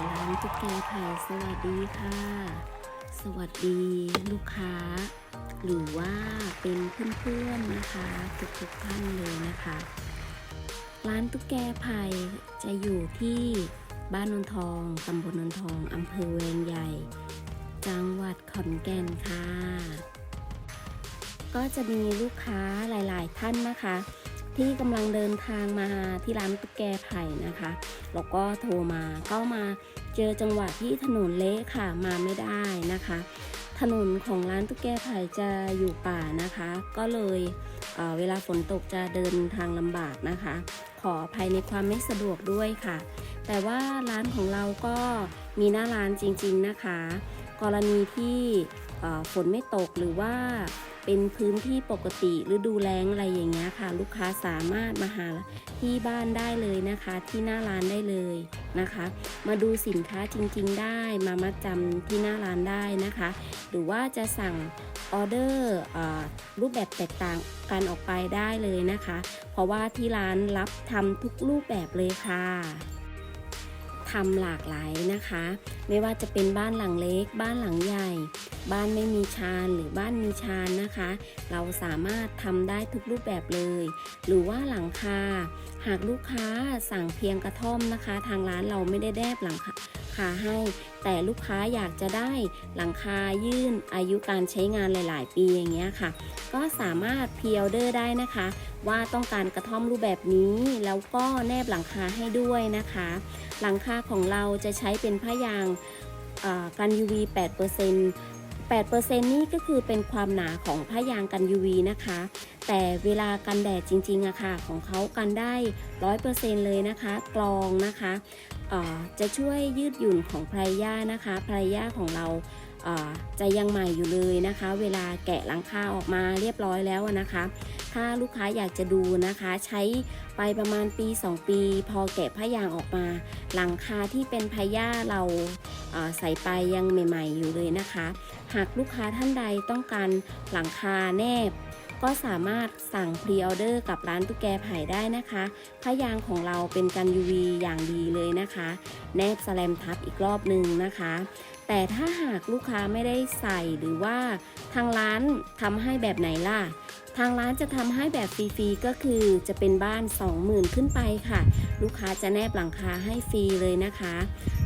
ร้านตุ๊กแกไผ่สวัสดีค่ะ สวัสดีลูกค้า หรือว่าเป็นเพื่อนๆนะคะ ทุกๆท่านเลยนะคะ ร้านตุ๊กแกไผ่จะอยู่ที่บ้านนนทองตำบลนนทองอำเภอเวงใหญ่ จังหวัดขอนแก่นค่ะ ก็จะมีลูกค้าหลาย ๆ ท่านนะคะ ที่กำลังเดินทางมาที่ร้านตุ๊กแกไผ่นะคะแล้วก็โทรมาก็มาเจอจังหวะที่ถนนเละค่ะมาไม่ได้นะคะ ถนนของร้านตุ๊กแกไผ่จะอยู่ป่านะคะ ก็เลยเอ่อเวลาฝนตกจะเดินทางลำบากนะคะ ขออภัยในความไม่สะดวกด้วยค่ะ แต่ว่าร้านของเราก็มีหน้าร้านจริงๆนะคะ กรณีที่ ฝนไม่ตกหรือว่าเป็นพื้นที่ปกติฤดูแล้งอะไรอย่างเงี้ยค่ะ ลูกค้าสามารถมาหาที่บ้านได้เลยนะคะ ที่หน้าร้านได้เลยนะคะ มาดูสินค้าจริง ๆ ได้มามัดจำที่หน้าร้านได้นะคะ หรือว่าจะสั่งออเดอร์รูปแบบแตกต่างกันออกไปได้เลยนะคะ เพราะว่าที่ร้านรับทำทุกรูปแบบเลยค่ะ ทำหลากหลายนะคะ ไม่ว่าจะเป็นบ้านหลังเล็ก บ้านหลังใหญ่ บ้านไม่มีชานหรือบ้านมีชานนะคะ เราสามารถทำได้ทุกรูปแบบเลย หรือว่าหลังคา หากลูกค้าสั่งเพียงกระท่อมนะคะ ทางร้านเราไม่ได้แดบหลังคา ให้ แต่ลูกค้าอยากจะได้หลังคายื่นอายุการใช้งานหลาย ๆ ปีอย่างเงี้ยค่ะ ก็สามารถพีออเดอร์ได้นะคะ ว่าต้องการกระท่อมรูปแบบนี้แล้วก็แนบหลังคาให้ด้วยนะคะ หลังคาของเราจะใช้เป็นผ้ายางกัน UV 8% 8%นี่ก็คือเป็นความหนาของผ้ายางกัน UV นะคะ แต่เวลากันแดดจริงๆอะค่ะ ของเขากันได้ 100%เลยนะคะ กรองนะคะ จะช่วยยืดหยุ่นของไพรยานะคะไพรยาของเรา จะยังใหม่อยู่เลยนะคะ เวลาแกะหลังคาออกมาเรียบร้อยแล้วนะคะ ถ้าลูกค้าอยากจะดูนะคะ ใช้ไปประมาณปี 2 ปี พอแกะผ้ายางออกมา หลังคาที่เป็นพย่าเราเอ่อใส่ไปยังใหม่ๆอยู่เลยนะคะ หากลูกค้าท่านใดต้องการหลังคาแนบก็สามารถสั่งพรีออเดอร์กับร้านตุ๊กแกไผ่ได้นะคะผ้ายางของเราเป็นกัน UV อย่างดีเลยนะคะ แนบสแลมทับอีกรอบหนึ่งนะคะ แต่ถ้าหากลูกค้าไม่ได้ใส่หรือว่าทางร้านทำให้แบบไหนล่ะ ทางร้านจะทำให้แบบฟรีๆก็คือจะเป็นบ้าน 20,000 ขึ้นไปค่ะ ลูกค้าจะแนบหลังคาให้ฟรีเลยนะคะ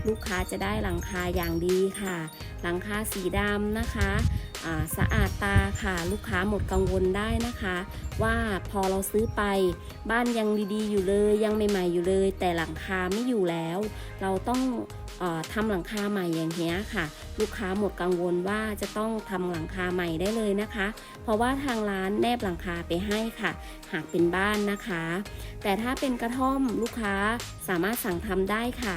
ลูกค้าจะได้หลังคาอย่างดีค่ะ หลังคาสีดำนะคะสะอาดตาค่ะลูกค้าหมดกังวลได้นะคะ ว่าพอเราซื้อไป บ้านยังดีๆอยู่เลยยังใหม่ๆอยู่เลย แต่หลังคาไม่อยู่แล้ว เราต้องอทำหลังคาใหม่อย่างเงี้ยค่ะลูกค้าหมดกังวลว่าจะต้องทำหลังคาใหม่ได้เลยนะคะ เพราะว่าทางร้านแนบหลังคาไปให้ค่ะ หากเป็นบ้านนะคะ แต่ถ้าเป็นกระท่อมลูกค้าสามารถสั่งทำได้ค่ะ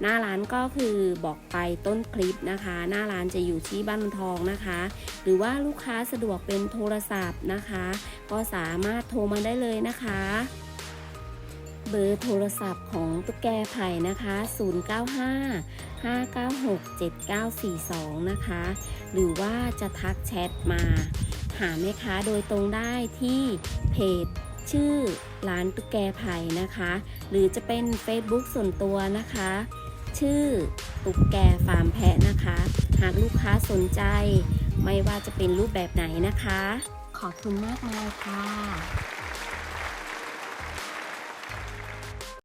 หน้าร้านก็คือบอกไปต้นคลิปนะคะ หน้าร้านจะอยู่ที่บ้านนนทองนะคะ หรือว่าลูกค้าสะดวกเป็นโทรศัพท์นะคะ ก็สามารถโทรมาได้เลยนะคะ เบอร์โทรศัพท์ของตุ๊กแกไผ่นะคะ 095 596 7942 นะคะ หรือว่าจะทักแชทมา หาแม่ค้าโดยตรงได้ที่เพจชื่อร้านตุ๊กแกไผ่นะคะ หรือจะเป็น Facebook ส่วนตัวนะคะ ชื่อตุ๊กแกฟาร์มแพะนะคะ หากลูกค้าสนใจ ไม่ว่าจะเป็นรูปแบบไหนนะคะ ขอบคุณมากเลยค่ะ